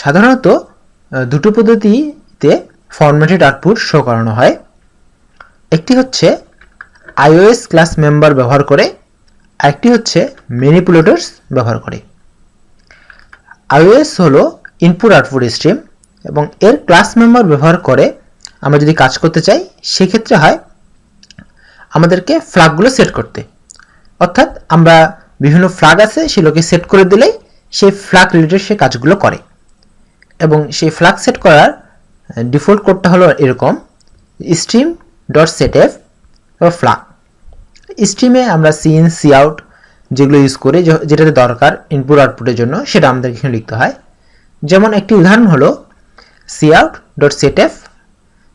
সাধারণত দুটো পদ্ধতিতে ফরম্যাটেড আউটপুট শো করানো হয়। একটি হচ্ছে আইওএস ক্লাস মেম্বার ব্যবহার করে, আরেকটি হচ্ছে ম্যানিপুলেটরস ব্যবহার করে। আইওএস হলো ইনপুট আউটপুট স্ট্রিম এবং এর ক্লাস মেম্বার ব্যবহার করে আমরা যদি কাজ করতে চাই, সেক্ষেত্রে হয় আমাদেরকে ফ্ল্যাগগুলো সেট করতে। অর্থাৎ আমরা বিভিন্ন ফ্ল্যাগ আছে, সেগুলোকে সেট করে দিলেই সেই ফ্ল্যাগ রিলেটেড সে কাজগুলো করে। এবং সেই ফ্ল্যাগ সেট করার ডিফল্ট কোডটা হলো এরকম stream dot set F flag স্ট্রিমে আমরা সিন সি আউট যেগুলো ইউজ করি যেটাতে দরকার ইনপুট আউটপুটের জন্য, সেটা আমাদের এখানে লিখতে হয়। যেমন একটি উদাহরণ হলো cout dot set F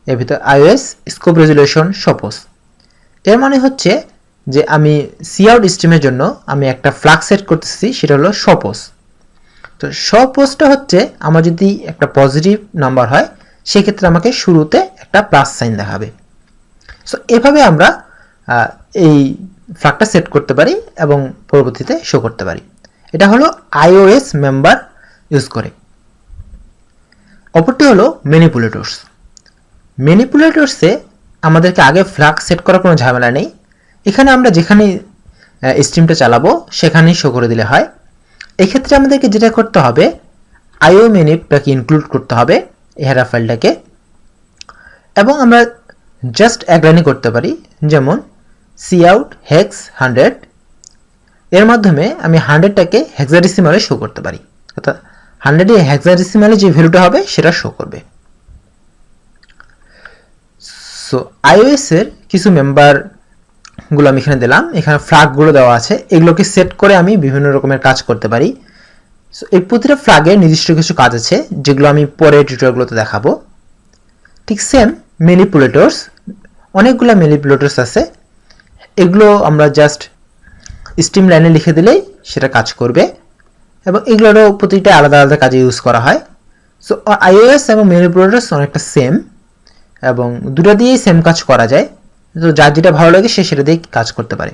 এর ভিতর আইওএস স্কোপ রেজুলেশন সপোজ এর মানে হচ্ছে যে আমি সি আউট স্ট্রিমের জন্য আমি একটা ফ্লাগ সেট করতেছি, সেটা হলো সপোজ তো সপোজটা হচ্ছে আমার যদি একটা পজিটিভ নাম্বার হয়, সেক্ষেত্রে আমাকে শুরুতে একটা প্লাস সাইন দেখাবে। সো এভাবে আমরা এই ফ্ল্যাগটা সেট করতে পারি এবং পরবর্তীতে শো করতে পারি। এটা হলো আইওএস মেম্বার ইউজ করে। অপরটি হলো ম্যানিপুলেটরস ম্যানিপুলেটরসে আমাদেরকে আগে ফ্ল্যাগ সেট করার কোনো ঝামেলা নেই। এখানে আমরা যেখানে স্ট্রিমটা চালাবো, সেখানেই শো করে দিলে হয়। এক্ষেত্রে আমাদেরকে যেটা করতে হবে আইও ম্যানিপটাকে ইনক্লুড করতে হবে হেডার ফাইলটাকে। এবং আমরা জাস্ট এক লাইনে করতে পারি, যেমন সি আউট হেক্স হান্ড্রেড এর মাধ্যমে আমি হান্ড্রেডটাকে হেক্সাডেসিমালে শো করতে পারি। অর্থাৎ হান্ড্রেডে হেক্সাডেসিমালে যে ভ্যালুটা হবে, সেটা শো করবে। সো আইওএস এর কিছু মেম্বারগুলো আমি এখানে দিলাম। এখানে ফ্ল্যাগগুলো দেওয়া আছে। এগুলোকে সেট করে আমি বিভিন্ন রকমের কাজ করতে পারি। সো এই প্রতিটা ফ্ল্যাগের নির্দিষ্ট কিছু কাজ আছে, যেগুলো আমি পরে টিউটোরিয়ালগুলোতে দেখাবো। ঠিক সেম ম্যানিপুলেটরস অনেকগুলো ম্যানিপুলেটরস আছে। এগুলো আমরা জাস্ট স্টিম লাইনে লিখে দিলেই সেটা কাজ করবে। এবং এগুলোরও প্রতিটা আলাদা আলাদা কাজে ইউজ করা হয়। সো আইওএস এবং ম্যানিপুলেটরস অনেকটা সেম এবং দুটো দিয়েই সেম কাজ করা যায়। তো যার যেটা ভালো লাগে সে সেটা দিয়ে কাজ করতে পারে।